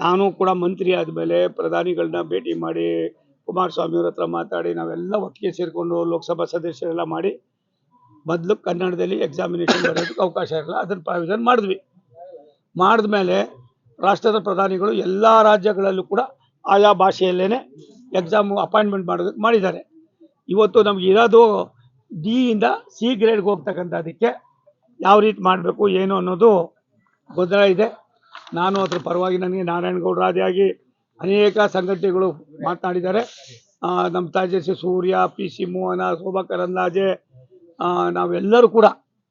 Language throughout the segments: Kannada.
ನಾನು ಕೂಡ ಮಂತ್ರಿ ಆದಮೇಲೆ ಪ್ರಧಾನಿಗಳನ್ನ ಭೇಟಿ ಮಾಡಿ ಕುಮಾರಸ್ವಾಮಿ ಅವ್ರ ಹತ್ರ ಮಾತಾಡಿ ನಾವೆಲ್ಲ ಒಟ್ಟಿಗೆ ಸೇರಿಕೊಂಡು ಲೋಕಸಭಾ ಸದಸ್ಯರೆಲ್ಲ ಮಾಡಿ ಮೊದಲು ಕನ್ನಡದಲ್ಲಿ ಎಕ್ಸಾಮಿನೇಷನ್ ಬರೋದಕ್ಕೆ ಅವಕಾಶ ಇರಲ್ಲ, ಅದನ್ನು ಪ್ರಾವಿಷನ್ ಮಾಡಿದ್ವಿ. ಮಾಡಿದ್ಮೇಲೆ ರಾಷ್ಟ್ರದ ಪ್ರಧಾನಿಗಳು ಎಲ್ಲ ರಾಜ್ಯಗಳಲ್ಲೂ ಕೂಡ ಆಯಾ ಭಾಷೆಯಲ್ಲೇ ಎಕ್ಸಾಮ್ ಅಪಾಯಿಂಟ್ಮೆಂಟ್ ಮಾಡೋದಕ್ಕೆ ಮಾಡಿದ್ದಾರೆ. ಇವತ್ತು ನಮ್ಗೆ ಇರೋದು ಡಿ ಇಂದ ಸಿ ಗ್ರೇಡ್ಗೆ ಹೋಗ್ತಕ್ಕಂಥದ್ದಕ್ಕೆ ಯಾವ ರೀತಿ ಮಾಡಬೇಕು, ಏನು ಅನ್ನೋದು ಗೊಂದಲ ಇದೆ ನಾನು ಅದರ ಪರವಾಗಿ ನನಗೆ ನಾರಾಯಣಗೌಡರಾದಿಯಾಗಿ ಅನೇಕ ಸಂಘಟನೆಗಳು ಮಾತನಾಡಿದ್ದಾರೆ. ನಮ್ಮ ತಾಜಸ್ವಿ ಸೂರ್ಯ, ಪಿ ಸಿ ಮೋಹನ, ಶೋಭಾ ಕರಂದಾಜೆ ನಾವೆಲ್ಲರೂ ಕೂಡ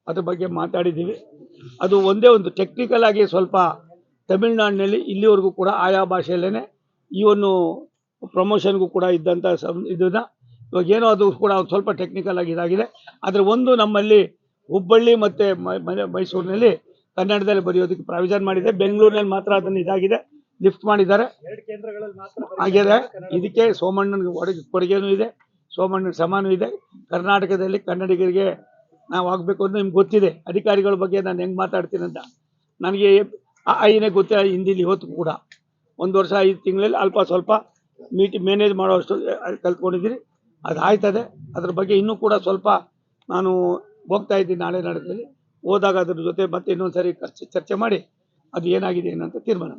ಅದ್ರ ಬಗ್ಗೆ ಮಾತಾಡಿದ್ದೀವಿ. ಅದು ಒಂದೇ ಒಂದು ಟೆಕ್ನಿಕಲ್ ಆಗಿ ಸ್ವಲ್ಪ ತಮಿಳ್ನಾಡಿನಲ್ಲಿ ಇಲ್ಲಿವರೆಗೂ ಕೂಡ ಆಯಾ ಭಾಷೆಯಲ್ಲೇ ಈ ಒಂದು ಪ್ರಮೋಷನ್ಗೂ ಕೂಡ ಇದ್ದಂಥ ಸಂ ಇದನ್ನ ಇವಾಗ ಏನೋ ಅದು ಕೂಡ ಸ್ವಲ್ಪ ಟೆಕ್ನಿಕಲ್ ಆಗಿ ಇದಾಗಿದೆ. ಆದರೆ ಒಂದು ನಮ್ಮಲ್ಲಿ ಹುಬ್ಬಳ್ಳಿ ಮತ್ತು ಮೈಸೂರಿನಲ್ಲಿ ಕನ್ನಡದಲ್ಲಿ ಬರೆಯೋದಕ್ಕೆ ಪ್ರಾವಿಷನ್ ಮಾಡಿದೆ. ಬೆಂಗಳೂರಿನಲ್ಲಿ ಮಾತ್ರ ಅದನ್ನು ಇದಾಗಿದೆ. ಲಿಫ್ಟ್ ಮಾಡಿದ್ದಾರೆ. ಆಗಿದೆ ಇದಕ್ಕೆ ಸೋಮಣ್ಣನ ಕೊಡುಗೆನೂ ಇದೆ. ಸೋಮಣ್ಣನ ಸಮಾನೂ ಇದೆ. ಕರ್ನಾಟಕದಲ್ಲಿ ಕನ್ನಡಿಗರಿಗೆ ನಾವು ಆಗಬೇಕು ಅಂತ ನಿಮ್ಗೆ ಗೊತ್ತಿದೆ. ಅಧಿಕಾರಿಗಳ ಬಗ್ಗೆ ನಾನು ಹೆಂಗೆ ಮಾತಾಡ್ತೀನಿ ಅಂತ. ನನಗೆ ಐನೇ ಗೊತ್ತಿಲ್ಲ, ಹಿಂದಿಲಿ ಇವತ್ತು ಕೂಡ. ಒಂದು ವರ್ಷ ಐದು ತಿಂಗಳಲ್ಲಿ ಅಲ್ಪ ಸ್ವಲ್ಪ ಮೀಟಿ ಮ್ಯಾನೇಜ್ ಮಾಡೋಷ್ಟು ಕಲ್ತ್ಕೊಂಡಿದ್ದೀನಿ. ಅದು ಆಯ್ತದೆ ಅದ್ರ ಬಗ್ಗೆ ಇನ್ನೂ ಕೂಡ ಸ್ವಲ್ಪ ನಾನು ಹೋಗ್ತಾ ಇದ್ದೀನಿ ನಾಳೆ ನಡೆದಲ್ಲಿ ಹೋದಾಗ ಅದ್ರ ಜೊತೆ ಮತ್ತೆ ಇನ್ನೊಂದು ಸರಿ ಚರ್ಚೆ ಮಾಡಿ ಅದು ಏನಾಗಿದೆ ಏನಂತ ತೀರ್ಮಾನ